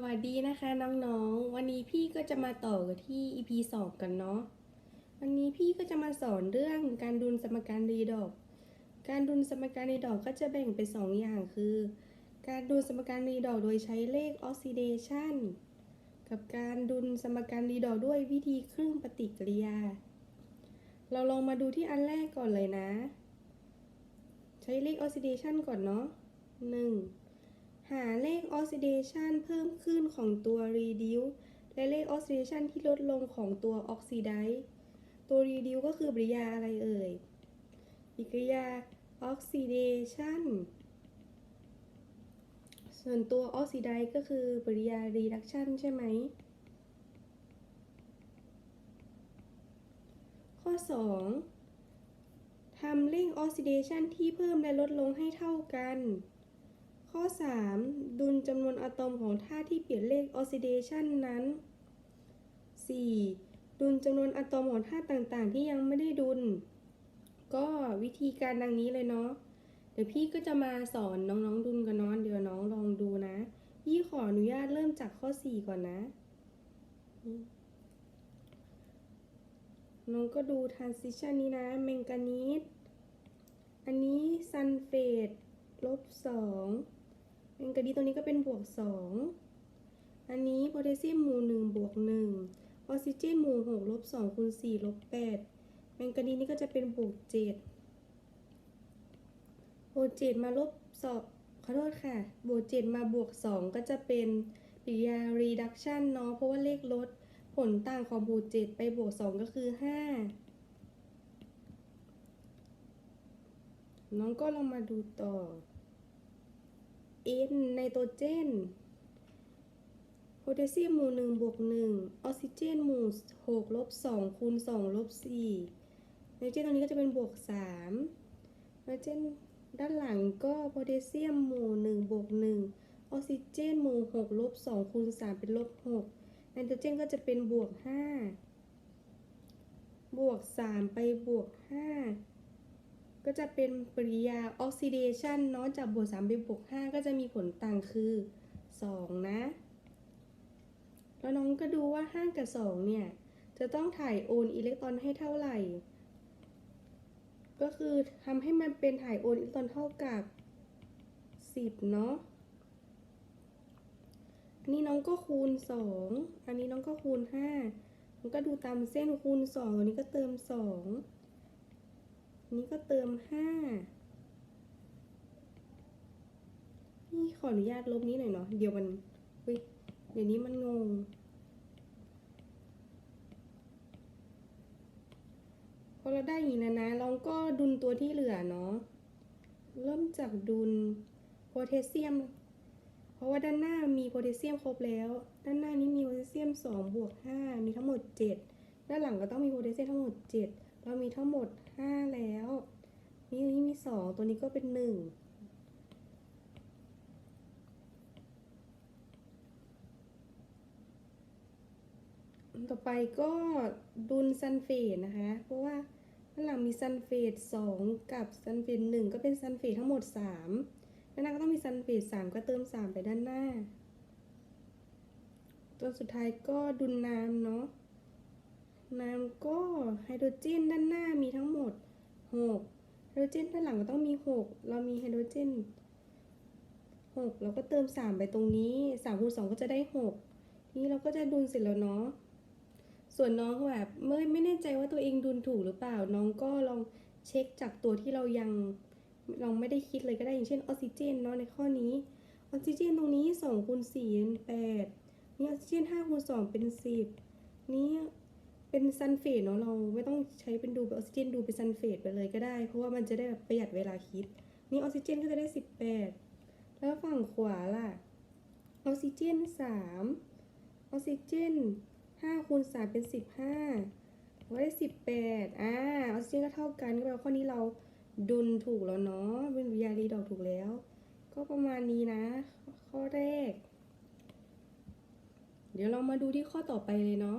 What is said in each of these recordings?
สวัสดีนะคะน้องๆ วันนี้พี่ก็จะมาต่อกันที่ EP 2 กันเนาะ วันนี้พี่ก็จะมาสอนเรื่องการดุลสมการรีดอก การดุลสมการรีดอกก็จะแบ่งเป็น2อย่างคือ การดุลสมการรีดอกโดยใช้เลขออกซิเดชันกับการดุลสมการรีดอกด้วยวิธีครึ่งปฏิกิริยา เราลองมาดูที่อันแรกก่อนเลยนะ ใช้เลขออกซิเดชันก่อนเนาะหนึ่ง หาเลขออกซิเดชันเพิ่มขึ้นของตัว reduce และเลขออกซิเดชันที่ลดลงของตัวออกซิไดซ์ตัว reduce ก็คือปฏิกิริยาอะไรเอ่ยปฏิกิริยาออกซิเดชันส่วนตัวออกซิไดซ์ก็คือปฏิกิริยา reduction ใช่ไหม ข้อ 2ทำเลขออกซิเดชันที่เพิ่มและลดลงให้เท่ากัน ข้อ 3 ดุลจำนวนอะตอมของธาตุที่เปลี่ยนเลขออกซิเดชันนั้น 4. ดุลจำนวนอะตอมของธาตุต่างๆ ที่ยังไม่ได้ดุล ก็วิธีการดังนี้เลยเนาะ เดี๋ยวพี่ก็จะมาสอนน้องๆดุลกันเนาะเดี๋ยวน้องลองดูนะ พี่ขออนุญาตเริ่มจากข้อ 4 ก่อนนะ น้องก็ดู transition นี้นะ แมงกานีสอันนี้ซัลเฟตลบสอง แมงกานีตรงนี้ก็เป็นบวกสองอันนี้โพแทสเซียมหมู่หนึ่งบวกหนึ่งออกซิเจนหมู่หกลบสองคูณสี่ลบแปดแมงกานีนี่ก็จะเป็นบวกเจ็ดบวกเจ็ดมาลบสองขอโทษค่ะ บวกเจ็ดมาบวกสองก็จะเป็นปิยา reduction เนาะเพราะว่าเลขลดผลต่างของบวกเจ็ดไปบวกสองก็คือห้าน้องก็ลองมาดูต่อ N ไนโตรเจนโพแทสเซียมหมู่หนึ่งบวกหนึ่งออกซิเจนหมู่หกลบสองคูณสองลบสี่ไนโตรเจนตรงนี้ก็จะเป็นบวกสามไนโตรเจนด้านหลังก็โพแทสเซียมหมู่หนึ่งบวกหนึ่งออกซิเจนหมู่หกลบสองคูณสามเป็นลบหกไนโตรเจนก็จะเป็นบวกห้าบวกสามไปบวกห้า ก็จะเป็นปริยาออกซิเดชันเนาะจากบวก3ไปบวก5ก็จะมีผลต่างคือ 2 นะ แล้วน้องก็ดูว่า 5 กับ 2 เนี่ย จะต้องถ่ายโอนอิเล็กตรอนให้เท่าไหร่ ก็คือทำให้มันเป็นถ่ายโอนอิเล็กตรอนเท่ากับ 10 เนาะอันนี้น้องก็คูณ 2 อันนี้น้องก็คูณ5มันก็ดูตามเส้นคูณ2อันนี้ก็เติม 2 นี่ก็เติมห้านี่ขออนุญาตลบนี้หน่อยเนาะ เดี๋ยวมันเฮ้ยเดี๋ยวนี้มันงง พอเราได้อย่างนี้นะนะเราก็ดุลตัวที่เหลือเนาะ เริ่มจากดุลโพแทสเซียม เพราะว่าด้านหน้ามีโพแทสเซียมครบแล้ว ด้านหน้านี้มีโพแทสเซียม2บวก5มีทั้งหมด 7 ด้านหลังก็ต้องมีโพแทสเซียมทั้งหมด 7 เรามีทั้งหมด 5แล้ว นี่นี่มี2ตัวนี้ก็เป็น1ต่อไปก็ดุลซัลเฟตนะคะ เพราะว่าด้านหลังมีซัลเฟต2กับซัลเฟต1ก็เป็นซัลเฟตทั้งหมด3ด้านหน้าก็ต้องมีซัลเฟต3ก็เติม3ไปด้านหน้า ตัวสุดท้ายก็ดุลน้ำเนาะ น้ำก็ไฮโดรเจนด้านหน้ามีทั้งหมด 6 ไฮโดรเจนด้านหลังก็ต้องมี 6 เรามีไฮโดรเจน 6 เราก็เติม 3 ไปตรงนี้3คูณ2ก็จะได้6ทีนี้เราก็จะดุลเสร็จแล้วเนาะ ส่วนน้องแบบไม่ไม่แน่ใจว่าตัวเองดุลถูกหรือเปล่า น้องก็ลองเช็คจากตัวที่เรายังลองไม่ได้คิดเลยก็ได้อย่างเช่นออกซิเจนเนาะในข้อนี้ ออกซิเจนตรงนี้2คูณ4เป็น8นี่ออกซิเจน5คูณ2เป็น 10 นี่ เป็นซัลเฟตเนาะเราไม่ต้องใช้เป็นดูเป็นออกซิเจนดูเป็นซัลเฟตไปเลยก็ได้ เพราะว่ามันจะได้แบบประหยัดเวลาคิด นี่ออกซิเจนก็จะได้ 18 แล้วฝั่งขวาล่ะ ออกซิเจน 3 ออกซิเจน5คูณ3เป็น 15ก็ได้ 18อ่าออกซิเจนก็เท่ากันก็แปลว่าข้อนี้เราดุลถูกแล้วเนาะเป็นวิยารีดอกถูกแล้ว ก็ประมาณนี้นะ ข้อแรก เดี๋ยวเรามาดูที่ข้อต่อไปเลยเนาะ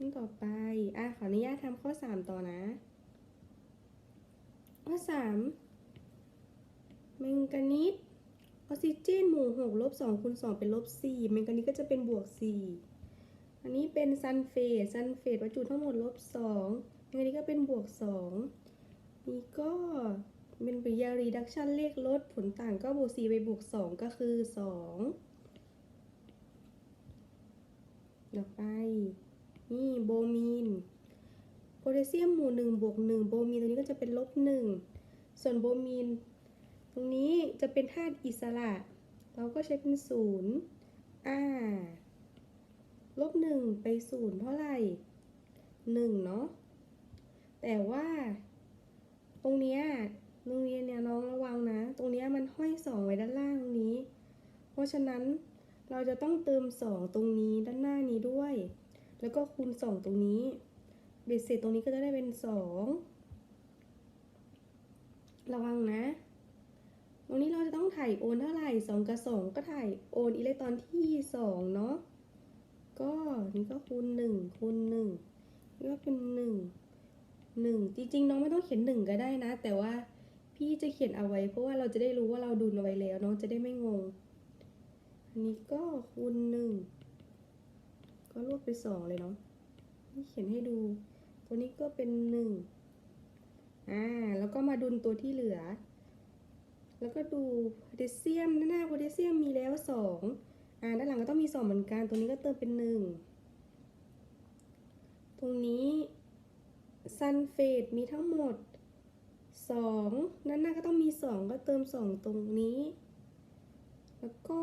ขั้นต่อไป อะ ขออนุญาตทำข้อ3ต่อนะ ข้อ3แมงกานีสออกซิเจนหมู่หกลบสองคูณสองเป็นลบสี่แมงกานีสก็จะเป็นบวกสี่อันนี้เป็นซัลเฟตซัลเฟตวัตถุทั้งหมดลบสองแมงกานีสก็เป็นบวกสองนี่ก็เป็นปฏิกิริยา reduction เลขลดผลต่างก็บวกสี่ไปบวกสองก็คือสองต่อไป นี่โบมีนโพแทสเซียมหมู่หนึ่งบวกหนึ่งโบมีนตรงนี้ก็จะเป็นลบหนึ่งส่วนโบมีน ตรงนี้จะเป็นธาตุอิสระ เราก็ใช้เป็นศูนย์อ่าลบหนึ่งไปศูนย์เท่าไหร่หนึ่งเนาะแต่ว่า ตรงเนี้ยโรงเรียนเนี่ยน้องระวังนะ ตรงเนี้ยมันห้อยสองไว้ด้านล่างตรงนี้ เพราะฉะนั้นเราจะต้องเติมสองตรงนี้ด้านหน้านี้ด้วย แล้วก็คูณสองตรงนี้ เบ็ดเสร็จตรงนี้ก็จะได้เป็นสองระวังนะ ตรงนี้เราจะต้องถ่ายโอนเท่าไหร่สองกับสองก็ถ่ายโอนอิเล็กตรอนที่สองเนาะ ก็นี่ก็คูณหนึ่งคูณหนึ่งนี่ก็เป็นหนึ่งหนึ่งจริงๆ น้องไม่ต้องเขียนหนึ่งก็ได้นะ แต่ว่าพี่จะเขียนเอาไว้เพราะว่าเราจะได้รู้ว่าเราดุลเอาไว้แล้วน้องจะได้ไม่งง อันนี้ก็คูณหนึ่ง ก็รวบไปสองเลยเนาะนี่เขียนให้ดู ตัวนี้ก็เป็นหนึ่งอ่า แล้วก็มาดุลตัวที่เหลือ แล้วก็ดูโพแทสเซียมด้านหน้าโพแทสเซียมมีแล้วสองอ่า ด้านหลังก็ต้องมีสองเหมือนกันตรงนี้ก็เติมเป็นหนึ่ง ตรงนี้ซัลเฟตมีทั้งหมดสองด้านหน้าก็ต้องมีสองก็เติมสองตรงนี้ แล้วก็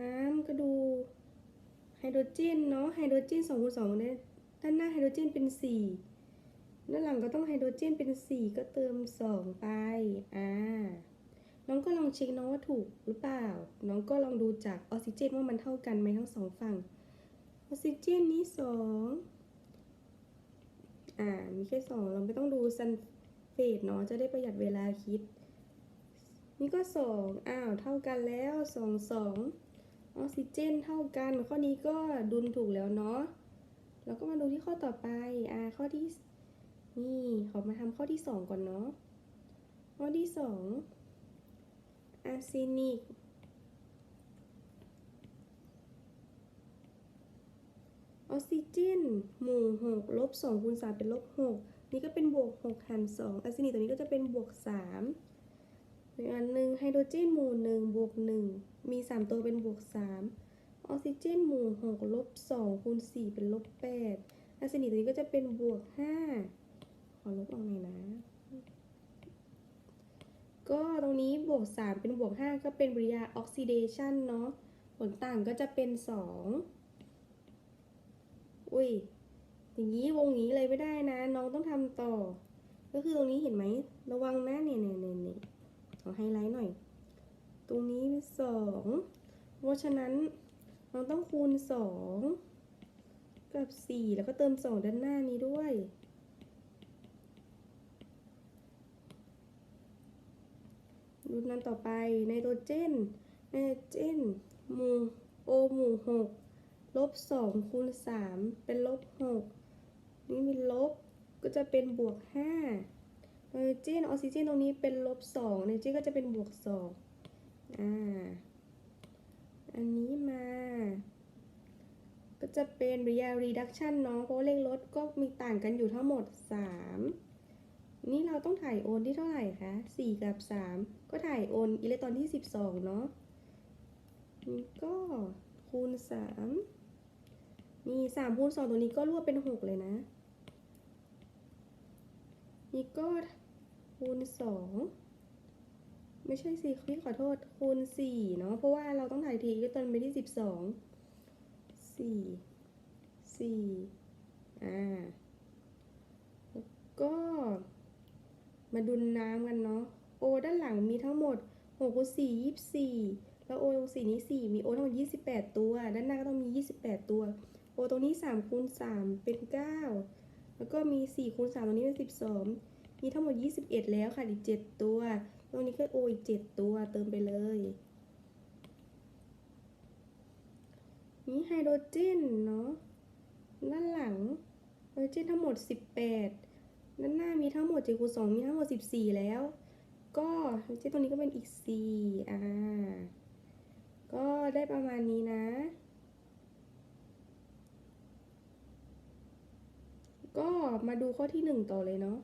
น้ำก็ดู ไฮโดรเจนเนาะไฮโดรเจนสองคูณสองเนี่ยด้านหน้าไฮโดรเจนเป็นสี่ด้านหลังก็ต้องไฮโดรเจนเป็นสี่ก็เติมสองไป อ่า น้องก็ลองเช็คน้องว่าถูกหรือเปล่า น้องก็ลองดูจากออกซิเจนว่ามันเท่ากันไหมทั้งสองฝั่ง ออกซิเจนนี้สองอ่า มีแค่สองเราไม่ต้องดูซัลเฟตเนาะ จะได้ประหยัดเวลาคิด นี่ก็สองอ้าว เท่ากันแล้วสองส ออกซิเจนเท่ากัน ข้อนี้ก็ดุลถูกแล้วเนาะแล้วก็มาดูที่ข้อต่อไป อ่า ข้อที่ นี่ ขอมาทำข้อที่สองก่อนเนาะ ข้อที่สองอาร์เซนิก ออกซิเจน หมู่หกลบสองคูณสามเป็นลบหกนี่ก็เป็นบวกหกหารสองอาร์เซนิกตัวนี้ก็จะเป็นบวกสาม อีกอันหนึ่งไฮโดรเจนหมู่หนึ่งบวกหนึ่งมีสามตัวเป็นบวกสามออกซิเจนหมู่หกลบสองคูณสี่เป็นลบแปดอาร์เซนิกตัวนี้ก็จะเป็นบวกห้าขอลบออกหน่อยนะ ก็ตรงนี้บวก 3 เป็นบวก 5 ก็เป็นปริยาออกซิเดชันเนาะ ผลต่างก็จะเป็น 2 อุ้ย อย่างนี้วงนี้เลยไม่ได้นะ น้องต้องทำต่อ ก็คือตรงนี้เห็นไหม ระวังนะเนี่ยเนี่ยเนี่ยเนี่ย ขอไฮไลท์หน่อย ตรงนี้เป็นสองเพราะฉะนั้นน้องต้องคูณ2กับ4แล้วก็เติม2ด้านหน้านี้ด้วยดูนั้นต่อไปไนโตรเจนไนโตรเจนหมู่โอหมู่หกลบสองคูณสามเป็นลบหกนี่มีลบก็จะเป็นบวกห้า ไนโตรเจนออกซิเจนตรงนี้เป็นลบสองไนโตรเจนก็จะเป็นบวกสองอ่า อันนี้มา ก็จะเป็นปริยา reduction เนาะเพราะเลขลดก็มีต่างกันอยู่ทั้งหมดสามนี่เราต้องถ่ายโอนที่เท่าไหร่คะ 4 กับ 3 ก็ถ่ายโอนอิเล็กตรอนที่ 12 เนาะมีก็คูณ 3 นี่3คูณ2ตัวนี้ก็รวบเป็น 6 เลยนะ นี่ก็ คูณ 2 ไม่ใช่สิพี่ขอโทษคูณ 4 เนาะเพราะว่าเราต้องถ่ายทีอิเล็ตอนไปที่ 12 4 4อ่าแล้วก็มาดุลน้ำกันเนาะโอด้านหลังมีทั้งหมด6คูณ4 24 แล้วโอ4นี้ 4 มีโอทั้งหมด28 ตัว ด้านหน้าก็ต้องมี 28 ตัวโอตรงนี้3คูณ3เป็น 9 แล้วก็มี4คูณ3ตรงนี้เป็น12 มีทั้งหมด 21 แล้วค่ะอีก 7 ตัว ตรงนี้ก็โออีก 7 ตัวเติมไปเลยนี่ไฮโดรเจนเนาะด้านหลังไฮโดรเจนทั้งหมด 18 ด้านหน้ามีทั้งหมด7คูณ2มีทั้งหมด 14 แล้ว ก็ไฮโดรเจ้ตรงนี้ก็เป็นอีก 4 อ่า ก็ได้ประมาณนี้นะก็มาดูข้อที่หนึ่งต่อเลยเนาะ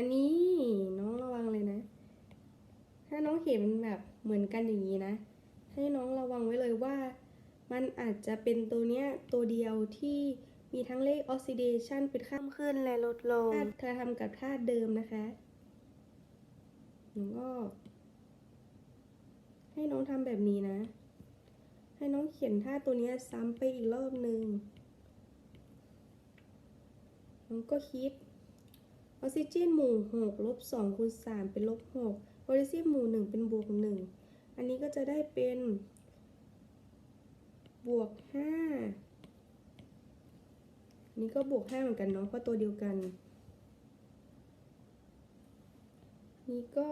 อันนี้น้องระวังเลยนะ ถ้าน้องเห็นแบบเหมือนกันอย่างนี้นะ ให้น้องระวังไว้เลยว่า มันอาจจะเป็นตัวเนี้ยตัวเดียวที่มีทั้งเลขออกซิเดชันเป็นข้ามขึ้นและลดลงถ้าเธอทำกับธาตุเดิมนะคะหนูก็ ให้น้องทำแบบนี้นะ ให้น้องเขียนท่าตัวเนี้ยซ้ำไปอีกรอบหนึ่งน้องก็คิด ออกซิเจนหมู่หกลบสองคูณสามเป็นลบหกโพแทสเซียมหมู่หนึ่งเป็นบวกหนึ่งอันนี้ก็จะได้เป็นบวกห้าอันนี้ก็บวกห้าเหมือนกันเนาะเพราะตัวเดียวกัน นี่ก็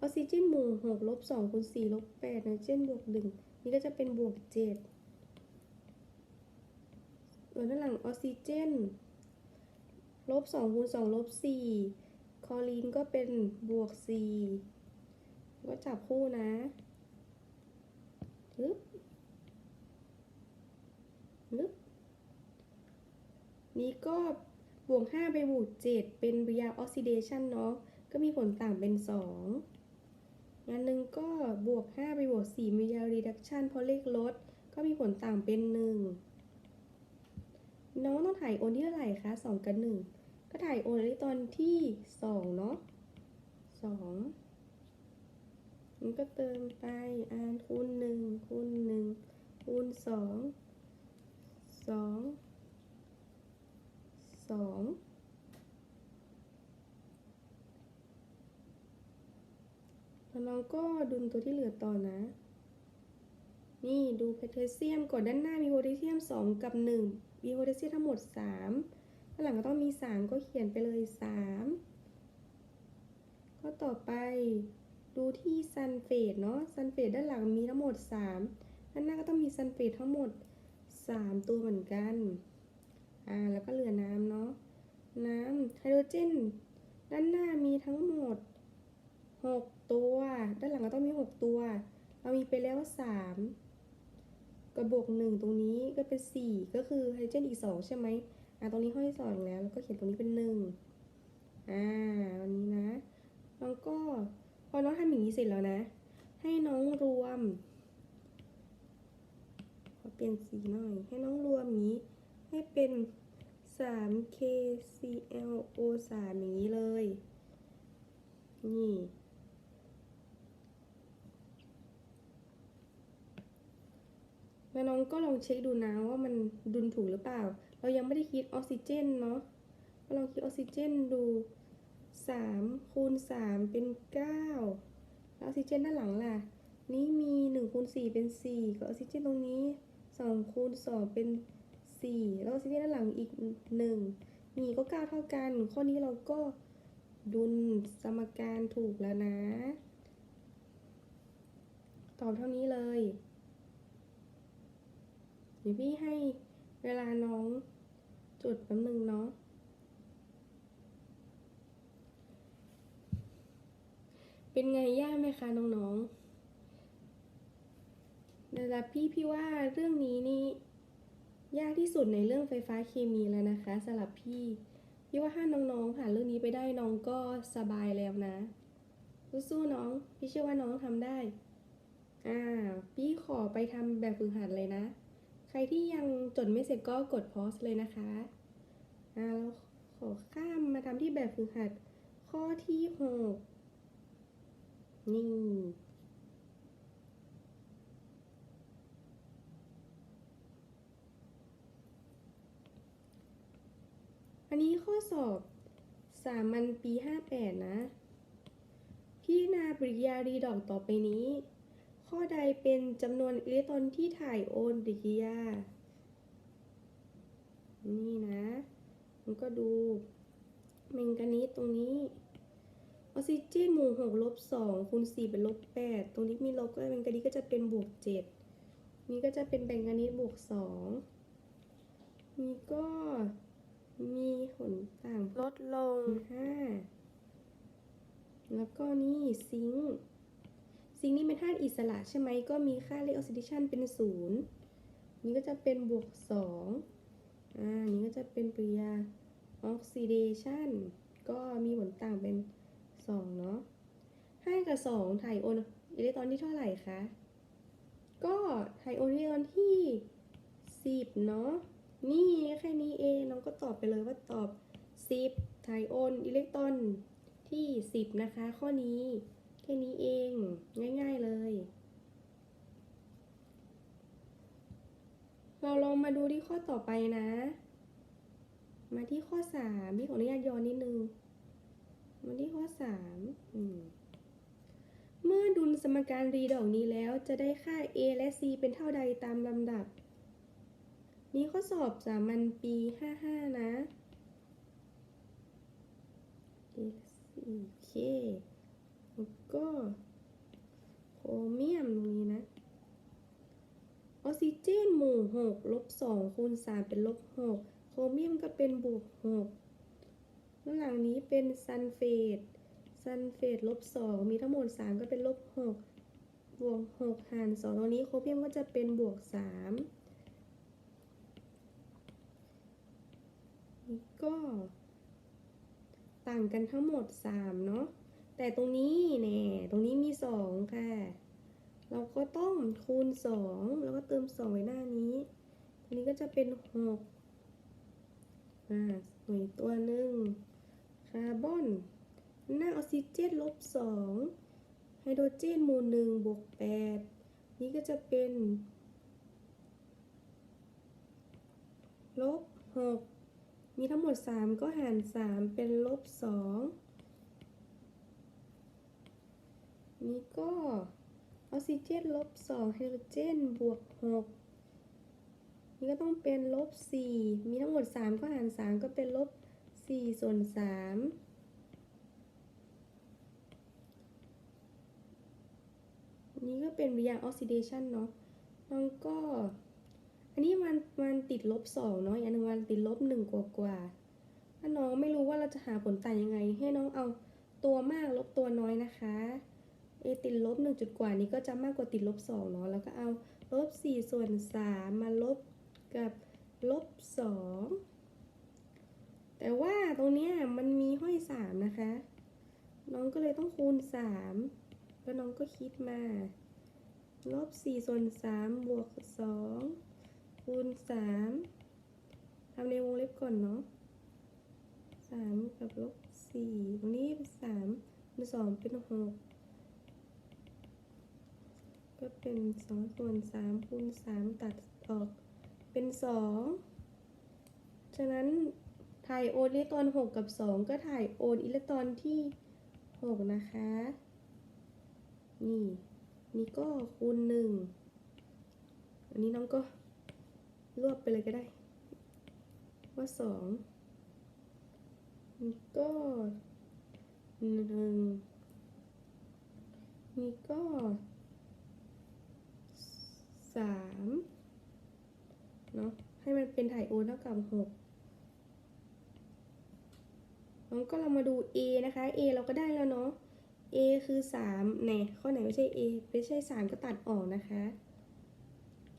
ออกซิเจนหมู่หกลบสองคูณสี่ลบแปดไนโตรเจนบวกหนึ่งนี่ก็จะเป็นบวกเจ็ดส่วนด้านหลังออกซิเจน ลบสองคูณสองลบสี่คอรีนก็เป็นบวกสี่ก็จับคู่นะฮึบฮึบนี้ก็บวกห้าไปบวกเจ็ดเป็นวิยาออกซิเดชันเนาะ ก็มีผลต่างเป็นสองงานหนึ่งก็บวกห้าไปบวกสี่มียารีดักชันเพราะเลขลด ก็มีผลต่างเป็นห น้องต้องถ่ายโอนที่เท่าไหร่คะสองกับหนึ่งก็ถ่ายโอนได้ตอนที่สองเนาะสองมันก็เติมไปอ่านคูณหนึ่งคูณหนึ่งคูณสองสองสองแล้วน้องก็ดึงตัวที่เหลือต่อนะ นี่ดูโพแทสเซียมก่อนด้านหน้ามีโพแทสเซียม 2 กับ 1 มีโพแทสเซียมทั้งหมด3ด้านหลังก็ต้องมี 3 ก็เขียนไปเลย 3 ก็ต่อไปดูที่ซัลเฟตเนาะซัลเฟตด้านหลังมีทั้งหมด 3 ด้านหน้าก็ต้องมีซัลเฟตทั้งหมด 3 ตัวเหมือนกัน อ่า แล้วก็เหลือน้ำเนาะ น้ำไฮโดรเจน ด้านหน้ามีทั้งหมด 6 ตัว ด้านหลังก็ต้องมี 6 ตัว เรามีไปแล้ว 3 กระบวก1ตรงนี้ก็เป็น4ก็คือไฮโดรเจนอีก2ใช่ไหมอ่าตรงนี้ห้อย2แล้วแล้วก็เขียนตรงนี้เป็น1อ่าวันนี้นะแล้วก็พอน้องทำอย่างนี้เสร็จแล้วนะ ให้น้องรวมขอเปลี่ยนสีหน่อย ให้น้องรวมนี้ ให้เป็น 3KClO3 อย่างนี้เลย นี่ แล้วน้องก็ลองเช็คดูนะว่ามันดุลถูกหรือเปล่า เรายังไม่ได้คิดออกซิเจนเนาะก็ลองคิดออกซิเจนดู3คูณ3เป็น 9 แล้วออกซิเจนด้านหลังล่ะ นี่มี1คูณ4เป็น 4 กับออกซิเจนตรงนี้2คูณ2เป็น 4 แล้วออกซิเจนด้านหลังอีก1นี่ก็ 9 เท่ากัน ข้อนี้เราก็ดุลสมการถูกแล้วนะ ตอบเท่านี้เลย เดี๋ยวพี่ให้เวลาน้องจุดแป๊บนึงเนาะเป็นไงยากไหมคะน้องๆเวลาพี่พี่ว่าเรื่องนี้นี่ ยากที่สุดในเรื่องไฟฟ้าเคมีแล้วนะคะสำหรับพี่ พี่ว่าถ้าน้องๆผ่านเรื่องนี้ไปได้น้องก็สบายแล้วนะสู้ๆน้อง พี่เชื่อว่าน้องทำได้ อ่า พี่ขอไปทำแบบฝึกหัดเลยนะ ครที่ยังจดไม่เสร็จก็กดพอสเลยนะคะอ่าเราขอข้ามมาทำที่แบบฝึกหัดข้อที่หกนี่ อันนี้ข้อสอบสามัญปี 58 นะ พี่นาปริยารีดอกต่อไปนี้ ข้อใดเป็นจำนวนอิเล็กตรอนที่ถ่ายโอนปฏิกิริยา นี่นะ มันก็ดูแมงกานีสตรงนี้ ออกซิเจนหมู่6ลบ2คูณ4เป็นลบ8ตรงนี้มีลบก็แมงกานีสก็จะเป็นบวก7นี่ก็จะเป็นแมงกานีสบวก2นี่ก็มีผลต่างลดลง5แล้วก็นี่ซิงค์ ซิซิงค์นี่เป็นธาตุอิสระใช่ไหมก็มีค่าเลขออกซิเดชันเป็นศูนย์นี่ก็จะเป็นบวกสองอ่านี่ก็จะเป็นปริยาออกซิเดชันก็มีผลต่างเป็นสองเนาะห้ากับสองถ่ายโอนอิเล็กตรอนที่เท่าไหร่คะ ก็ถ่ายโอนอิเล็กตรอนที่สิบเนาะ นี่แค่นี้เองน้องก็ตอบไปเลยว่าตอบสิบถ่ายโอนอิเล็กตรอนที่สิบนะคะ ข้อนี้ แค่นี้เอง ง่ายๆเลย เราลองมาดูที่ข้อต่อไปนะ มาที่ข้อสามพี่ขออนุญาตย้อนนิดนึง มาที่ข้อสามเมื่อดุลสมการรีดอกนี้แล้วจะได้ค่า a และ c เป็นเท่าใดตามลำดับ นี่ข้อสอบสามัญปี 55 นะ a และ c โอเค ก็โครเมียมตรงนี้นะ ออกซิเจนหมู่6ลบ2คูณ3เป็นลบ6โครเมียมก็เป็นบวก6ข้างหลังนี้เป็นซัลเฟตซัลเฟตลบ2มีทั้งหมด3ก็เป็นลบ6บวก6หาร2ตรงนี้โครเมียมก็จะเป็นบวก3นี่ก็ต่างกันทั้งหมด 3 เนาะ แต่ตรงนี้แน่ตรงนี้มี2ค่ะ เราก็ต้องคูณ2แล้วก็เติม2ไว้หน้านี้ทีนี้ก็จะเป็น6อ่าหน่วยตัวหนึ่งคาร์บอน หน้าออกซิเจนลบ2ไฮโดรเจนมู่หนึ่งบวก8นี่ก็จะเป็นลบ6มีทั้งหมด3ก็หาร3เป็นลบ2 นี่ก็ออกซิเจนลบ2ไฮโดรเจนบวก6นี่ก็ต้องเป็นลบ4มีทั้งหมด3ก็หาร3ก็เป็นลบ4ส่วน3นี่ก็เป็นวิยาออกซิเดชันเนาะแล้วก็ อันนี้มันมันติดลบสองเนาะอันนึงมันติดลบหนึ่งกว่ากว่าถ้าน้องไม่รู้ว่าเราจะหาผลต่างยังไง ให้น้องเอาตัวมากลบตัวน้อยนะคะ a ติดลบ1จุดกว่านี้ก็จะมากกว่าติดลบ2เนาะแล้วก็เอาลบ4ส่วน3มาลบกับลบ2แต่ว่าตรงนี้มันมีห้อย3นะคะ น้องก็เลยต้องคูณ 3 แล้วน้องก็คิดมาลบ4ส่วน3บวก 2 คูณ 3ทำในวงเล็บก่อนเนาะ3กับลบ4ตรงนี้เป็น3เป็น2เป็น6 บหนึ่งสองตัวนสามคูณสามตัดออกเป็นสองฉะนั้นถ่ายโอนอิเล็กตรอนหกกับสองก็ถ่ายโอนอิเล็กตรอนที่หกนะคะ นี่ นี่ก็คูณหนึ่งอันนี้น้องก็รวบไปเลยก็ได้ ว่า 2 นี่ก็หนึ่งนี่ก็ สามเนาะให้มันเป็นถ่ายโอเท่ากับหกน้องก็เรามาดู A นะคะ A เราก็ได้แล้วเนาะ A คือ3แหน่ข้อไหนไม่ใช่ A ไม่ใช่3ก็ตัดออกนะคะ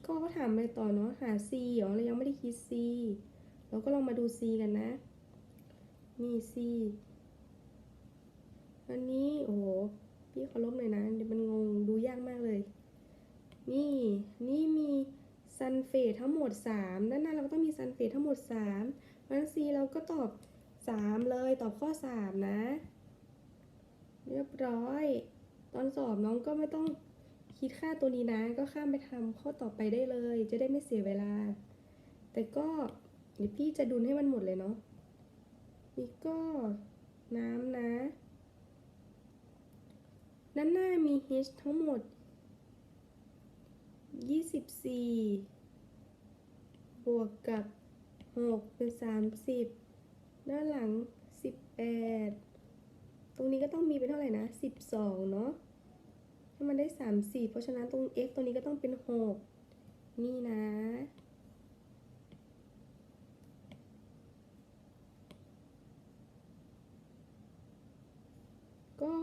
ก็เขาถามไปต่อเนาะหา C เหรอเรายังไม่ได้คิด C เราก็ลองมาดู C กันนะนี่ C อันนี้โอ้โหพี่เขาลบหน่อยนะเดี๋ยวมันงงดูยากมากเลย นี่ นี่มีซัลเฟตทั้งหมด 3 ด้านหน้าเราก็ต้องมีซัลเฟตทั้งหมด3เพราะฉะนั้น C เราก็ตอบ 3 เลยตอบข้อ 3 นะ เรียบร้อย ตอนสอบน้องก็ไม่ต้องคิดค่าตัวนี้นะ ก็ข้ามไปทำข้อต่อไปได้เลย จะได้ไม่เสียเวลา แต่ก็เดี๋ยวพี่จะดุลให้มันหมดเลยเนาะนี่ก็น้ำนะด้านหน้ามี H ทั้งหมด 24บวกกับ6เป็น30ด้านหลัง18ตรงนี้ก็ต้องมีเป็นเท่าไหร่นะ12เนาะให้มันได้30เพราะฉะนั้นตรง x ตัวนี้ก็ต้องเป็น6นี่นะก็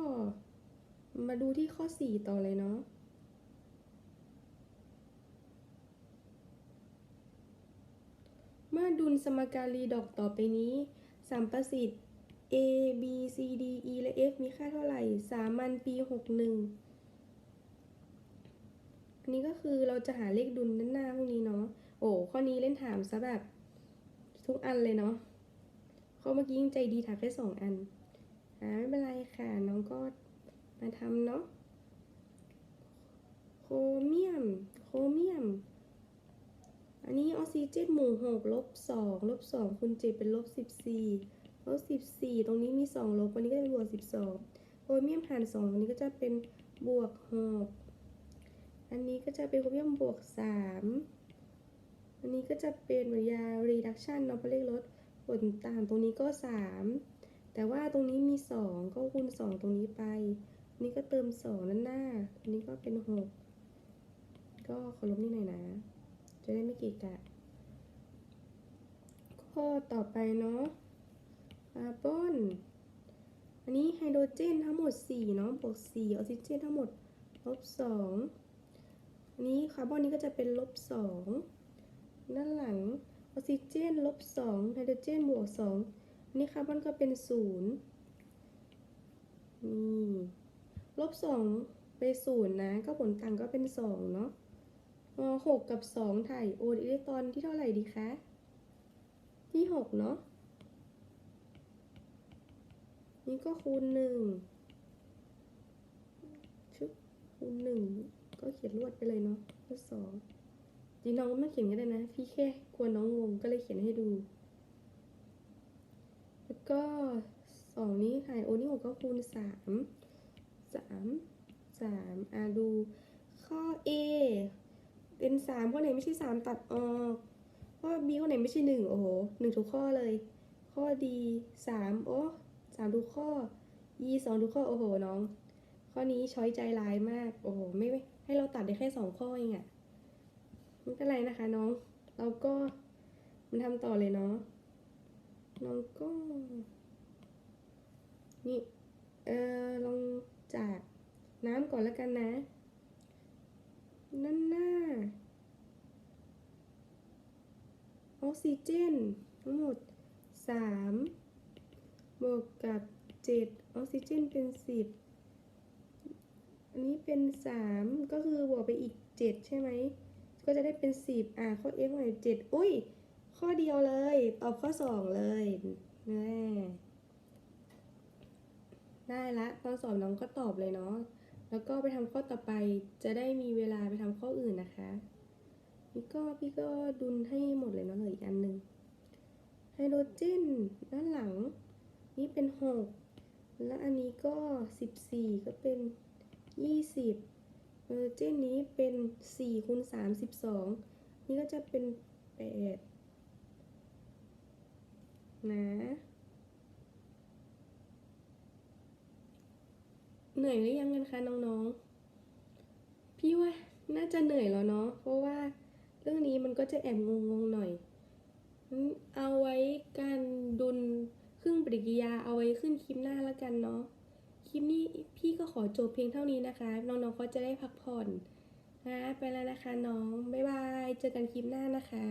มาดูที่ข้อ 4 ต่อเลยเนาะ เมื่อดุลสมการรีดอกต่อไปนี้สามประสิทธิ์ a b c d e และ f มีค่าเท่าไหร่ สามัญปี 61 อันนี้ก็คือเราจะหาเลขดุลด้านหน้าพวกนี้เนาะ โอ้ ข้อนี้เล่นถามซะแบบทุกอันเลยเนาะข้อเมื่อกี้ยังใจดีถามแค่สองอัน อ่าไม่เป็นไรค่ะ น้องก็มาทำเนาะ โครเมียม โครเมียม อันนี้ออกซิเจนหมู่หกลบสองลบสองคูณเจ็ดเป็นลบสิบสี่ลบสิบสี่ตรงนี้มีสองลบวันนี้ก็จะเป็นบวกสิบสองโครเมียมหารสองวันนี้ก็จะเป็นบวกหกอันนี้ก็จะเป็นโครเมียมบวกสามอันนี้ก็จะเป็นเหมือนยา reduction เนาะเพราะเลขลดผลต่างตรงนี้ก็สามแต่ว่าตรงนี้มีสองก็คูณสองตรงนี้ไปนนี้ก็เติมสองด้านหน้าอันนี้ก็เป็นหกก็ขอลบนี่หน่อยนะ จะได้ไม่เกะกะข้อต่อไปเนาะคาร์บอนอันนี้ไฮโดรเจนทั้งหมด4เนาะบวก4ออกซิเจนทั้งหมดลบ2อันนี้คาร์บอนนี้ก็จะเป็นลบ2ด้านหลังออกซิเจนลบ2ไฮโดรเจนบวก2อันนี้คาร์บอนก็เป็น0นี่ลบ2ไป0นะ ก็ผลต่างก็เป็น2เนาะ หกกับสองถ่ายโอนอิเล็กตรอนที่เท่าไหร่ดีคะ ที่หกเนาะ นี่ก็คูณหนึ่งชุบคูณหนึ่งก็เขียนรวดไปเลยเนาะก็สองจริงน้องก็ไม่เขียนก็ได้นะ พี่แค่กลัวน้องงงก็เลยเขียนให้ดู แล้วก็สองนี้ถ่ายโอนี่หกก็คูณสามสามสามอะดูข้อ A เป็นสามข้อไหนไม่ใช่สามตัดออกข้อ B ข้อไหนไม่ใช่หนึ่งโอ้โหหนึ่งทุกข้อเลย ข้อ D สามโอ้สามทุกข้อ E สองทุกข้อโอ้โหน้อง ข้อนี้ช้อยใจร้ายมาก โอ้โหไม่ไม่ให้เราตัดได้แค่สองข้อเองอะไม่เป็นไรนะคะน้อง เราก็มันทำต่อเลยเนาะน้องก็ นี่ เออลองจากน้ำก่อนแล้วกันนะ นั่นหน้าออกซิเจน ทั้งหมด 3 บวกกับ 7 ออกซิเจนเป็น 10 อันนี้เป็น 3 ก็คือบวกไปอีก 7 ใช่ไหม ก็จะได้เป็น 10 อะ ข้อ f หน่อย7อุ้ย ข้อเดียวเลย ตอบข้อ 2 เลยแน่ได้ละ ตอนสอบน้องก็ตอบเลยเนาะ แล้วก็ไปทำข้อต่อไปจะได้มีเวลาไปทำข้ออื่นนะคะนี่ก็พี่ก็ดุลให้หมดเลยเนาะเหลืออีกอันหนึ่งไฮโดรเจนด้านหลัง นี่เป็น 6 และอันนี้ก็ 14 ก็เป็น 20ไฮโดรเจนนี้เป็น4คูณ32นี่ก็จะเป็น 8 นะ เหนื่อยหรือยังกันคะน้องๆ พี่ว่าน่าจะเหนื่อยแล้วเนาะ เพราะว่าเรื่องนี้มันก็จะแอบงงๆหน่อย เอาไว้การดุลครึ่งปฏิกิริยาเอาไว้ขึ้นคลิปหน้าแล้วกันเนาะ คลิปนี้พี่ก็ขอจบเพียงเท่านี้นะคะ น้องๆก็จะได้พักผ่อนนะ ไปแล้วนะคะน้อง บ๊ายบาย เจอกันคลิปหน้านะคะ